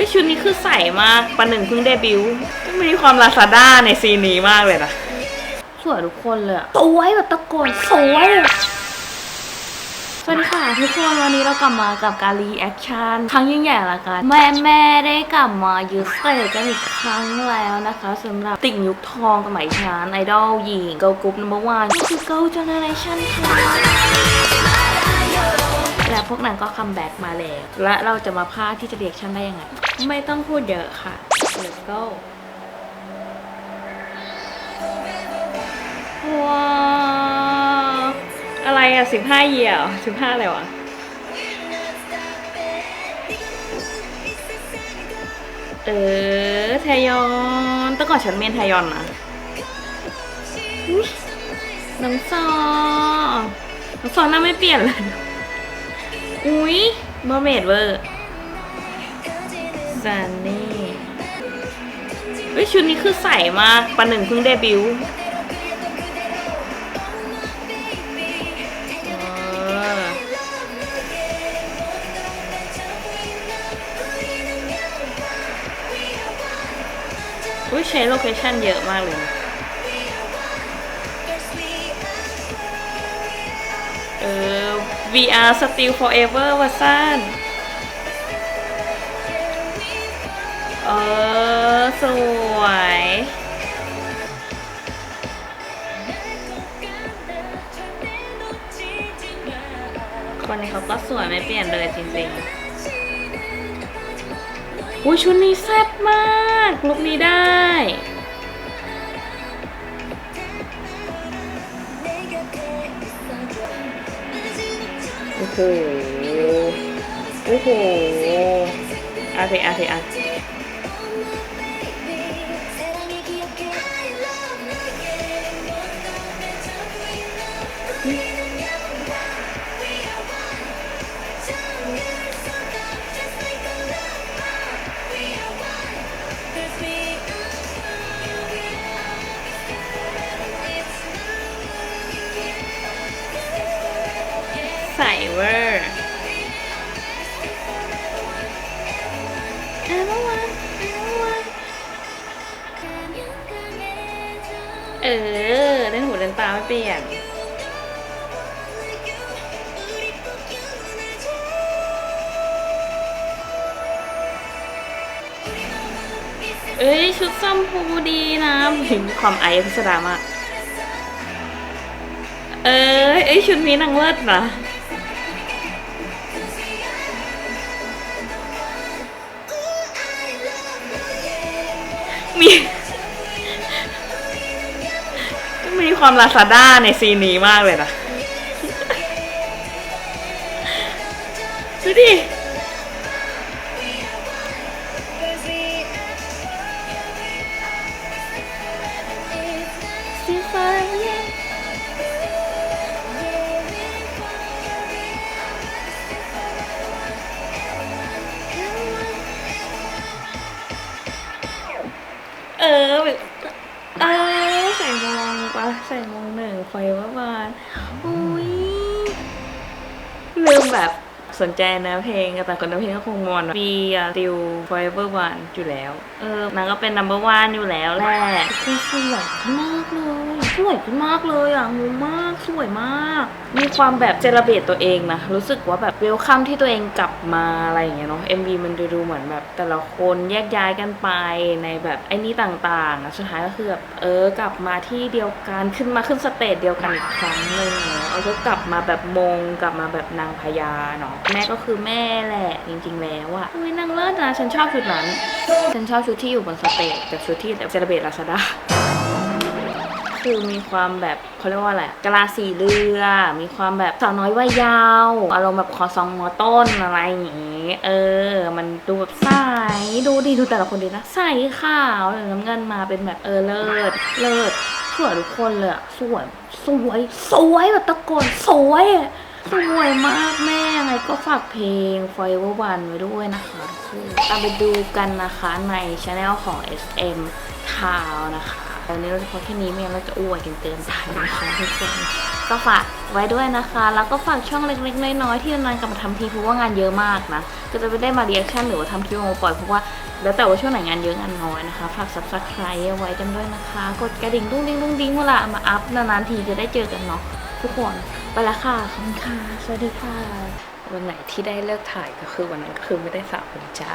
ฮ้ยชุดนี้คือใส่มากปันหนึ่งเพิ่งเดบิวต์มีความลาซาด้าในซีนนี้มากเลยนะสวยทุกคนเลยอะสวยแบบตะโกนสวยสวัสดีค่ะทุกคนวันนี้เรากลับมากับการรีแอคชั่นครั้งยิ่งใหญ่ละกันแม่แม่ได้กลับมายึดสเตจกันอีกครั้งแล้วนะคะสำหรับติ่งยุคทองสมัยฉันไอดอลหญิงเกิร์ลกรุ๊ปนัมเบอร์วันก็คือ Girl Generation ค่ะ และพวกนั้นก็คัมแบ็กมาแล้ว และเราจะมาพาที่จะเรียกชั่นได้ยังไง ไม่ต้องพูดเยอะค่ะ let's go ว้าวอะไรอะสิบห้าเยียวสิบห้าอะไรวะเออไทยอนแต่ก่อนฉันเมนไทยอนนะน้องซอน้องซอหน้าไม่เปลี่ยนเลย อุ๊ยเมอร์เมดเวอร์ซันนี่เฮ้ยชุดนี้คือใส่มากปันหนึ่งเพิ่งเดบิวต์อุ้ยใช้โลเคชั่นเยอะมากเลยเออ VR Still Forever ว่านเออ สวย คนนี้เขาก็สวยไม่เปลี่ยนเลยจริงๆอุ้ยชุดนี้แซ่บมากลุคนี้ได้ โอ้โห โอ้โหอาเทอาเทอา ใสเวอร์อเมื่อวานอเมื่อวานเออเล่นหูเล่นตาไม่เปลี่ยนเอ้ย ชุดซ้ำพูดีนะเห็นความไอพิสดามาก เออเอ้ย ชุดนี้นางเลิศนะ มีมีความลาซาด้าในซีนนี้มากเลยนะ ดูดิ ปะใส่มองหนึ่งไฟว่าบานอุ้ยลืมแบบสนใจนะเพลงแต่คนเนื้อเพลงก็คงมอนมีติว forever one อยู่แล้ว เออ นางก็เป็น number one อยู่แล้วแหละคือสวยมากเลย สวยมากเลยอะงงมากสวยมาก มีความแบบเจระเบตตัวเองนะรู้สึกว่าแบบเวลคัมที่ตัวเองกลับมาอะไรอย่างเงี้ยเนาะ MV มันดูดูเหมือนแบบแต่ละคนแยกย้ายกันไปในแบบไอ้นี่ต่างๆอะสุดท้ายก็คือแบบเออกลับมาที่เดียวกันขึ้นมาขึ้นสเตจเดียวกันอีกครั้งหนึ่งเนาะเอาก็กลับมาแบบมงกลับมาแบบนางพญาเนาะแม่ก็คือแม่แหละจริง ๆ แล้วอะอุ้ยนางเลิศนะฉันชอบชุดนั้น ฉันชอบชุดที่อยู่บนสเตจกับชุดที่แบบเจระเบตลาซาด้า คือมีความแบบเขาเรียกว่าอะไรกะลาสีเรือ มีความแบบสาวน้อยวัยเยาว อารมณ์แบบคอซองมอต้นอะไรอย่างงี้ เออ มันดูแบบใสดูดีดูแต่ละคนดีนะ ใสขาวหรือน้ำเงินมาเป็นแบบเออเลิศเลิศสวยทุกคนเลยสวย สวย สวยแบบตะโกนสวยสวยมากแม่ยังไงก็ฝากเพลง Forever One ไว้ด้วยนะคะทุกคนตามไปดูกันนะคะในช anel ของ SM Town นะคะ วันนี้เราจะพอแค่นี้ไม่งั้นเราจะอ้วนกันเกินไปนะคะทุกคนก็ฝากไว้ด้วยนะคะ แล้วก็ฝากช่องเล็กๆน้อยๆที่นานๆกลับมาทำทีเพราะว่างานเยอะมากนะ ก็จะไม่ได้มาเรีแอคชั่นหรือว่าทำคลิปออกมาปล่อยเพราะว่าแล้วแต่ว่าช่วงไหนงานเยอะงานน้อยนะคะ ฝาก subscribe ไว้กันด้วยนะคะ กดกระดิ่งดุ้งดิ้งดุ้งดิ้งเวลาเอามาอัพนานๆทีจะได้เจอกันเนาะทุกคนไปละค่ะขอบคุณค่ะสวัสดีค่ะ วันไหนที่ได้เลิกถ่ายก็คือวันนั้นก็คือไม่ได้สระผมจ้า